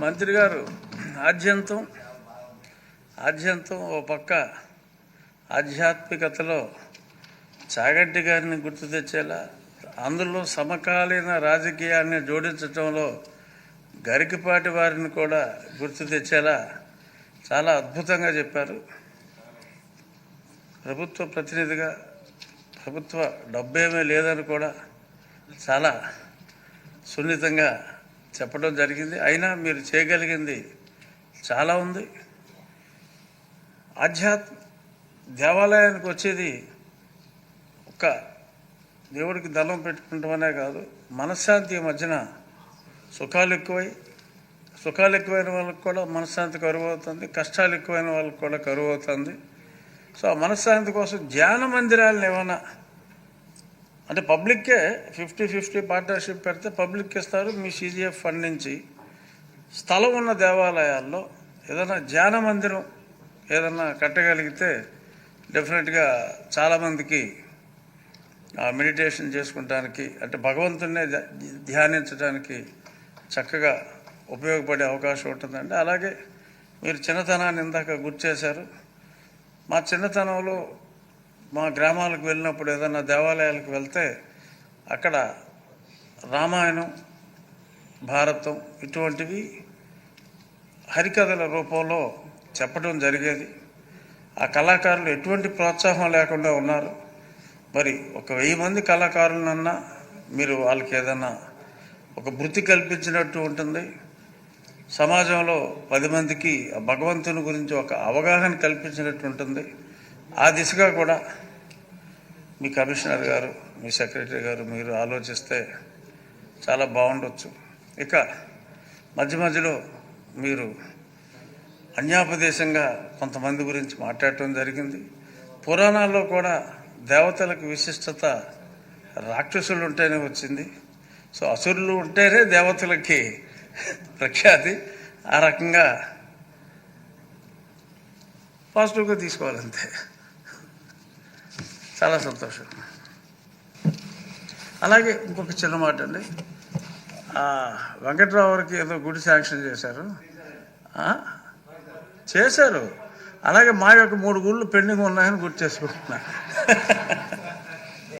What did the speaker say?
మంత్రి గారు ఆద్యంతం ఆద్యంతం ఓ పక్క ఆధ్యాత్మికతలో చాగంటి గారిని గుర్తు తెచ్చేలా అందులో సమకాలీన రాజకీయాన్ని జోడించటంలో గరికపాటి వారిని కూడా గుర్తు తెచ్చేలా చాలా అద్భుతంగా చెప్పారు. ప్రభుత్వ ప్రతినిధిగా ప్రభుత్వ డబ్బేమీ లేదని కూడా చాలా సున్నితంగా చెప్పడం జరిగింది. అయినా మీరు చేయగలిగింది చాలా ఉంది. ఆధ్యాత్మ దేవాలయానికి వచ్చేది ఒక దేవుడికి దళం పెట్టుకుంటామనే కాదు మనశ్శాంతి మధ్యన సుఖాలు ఎక్కువై సుఖాలు ఎక్కువైన వాళ్ళకి కూడా మనశ్శాంతి కరువు అవుతుంది కష్టాలు ఎక్కువైన వాళ్ళకి కూడా కరువు అవుతుంది సో ఆ మనశ్శాంతి కోసం ధ్యాన మందిరాలను ఏమైనా అంటే పబ్లిక్కే ఫిఫ్టీ ఫిఫ్టీ పార్ట్నర్షిప్ పెడితే పబ్లిక్ ఇస్తారు మీ సీజీఎఫ్ ఫండ్ నుంచి. స్థలం ఉన్న దేవాలయాల్లో ఏదైనా ధ్యాన మందిరం ఏదన్నా కట్టగలిగితే డెఫినెట్గా చాలామందికి మెడిటేషన్ చేసుకుంటానికి అంటే భగవంతున్నే ధ్యా- ధ్యానించడానికి చక్కగా ఉపయోగపడే అవకాశం ఉంటుందండి. అలాగే మీరు చిన్నతనాన్ని ఇందాక గుర్తు చేశారు. మా చిన్నతనంలో మా గ్రామాలకు వెళ్ళినప్పుడు ఏదైనా దేవాలయాలకు వెళ్తే అక్కడ రామాయణం భారతం ఇటువంటివి హరికథల రూపంలో చెప్పడం జరిగేది. ఆ కళాకారులు ఎటువంటి ప్రోత్సాహం లేకుండా ఉన్నారు. మరి ఒక వెయ్యి మంది కళాకారులనన్నా మీరు వాళ్ళకి ఏదన్నా ఒక వృత్తి కల్పించినట్టు ఉంటుంది. సమాజంలో పది మందికి ఆ భగవంతుని గురించి ఒక అవగాహన కల్పించినట్టు ఉంటుంది. ఆ దిశగా కూడా మీ కమిషనర్ గారు మీ సెక్రటరీ గారు మీరు ఆలోచిస్తే చాలా బాగుండొచ్చు. ఇక మధ్య మధ్యలో మీరు అన్యాపదేశంగా కొంతమంది గురించి మాట్లాడటం జరిగింది. పురాణాల్లో కూడా దేవతలకు విశిష్టత రాక్షసులు ఉంటేనే వచ్చింది. సో అసురులు ఉంటేనే దేవతలకి ప్రఖ్యాతి. ఆ రకంగా పాజిటివ్గా తీసుకోవాలంతే. చాలా సంతోషం. అలాగే ఇంకొక చిన్న మాట అండి. వెంకట్రావుకి ఏదో గుడి శాంక్షన్ చేశారు. చేశారు. అలాగే మా యొక్క మూడు గుళ్ళు పెండింగ్ ఉన్నాయని గుర్తు చేసుకుంటున్నాను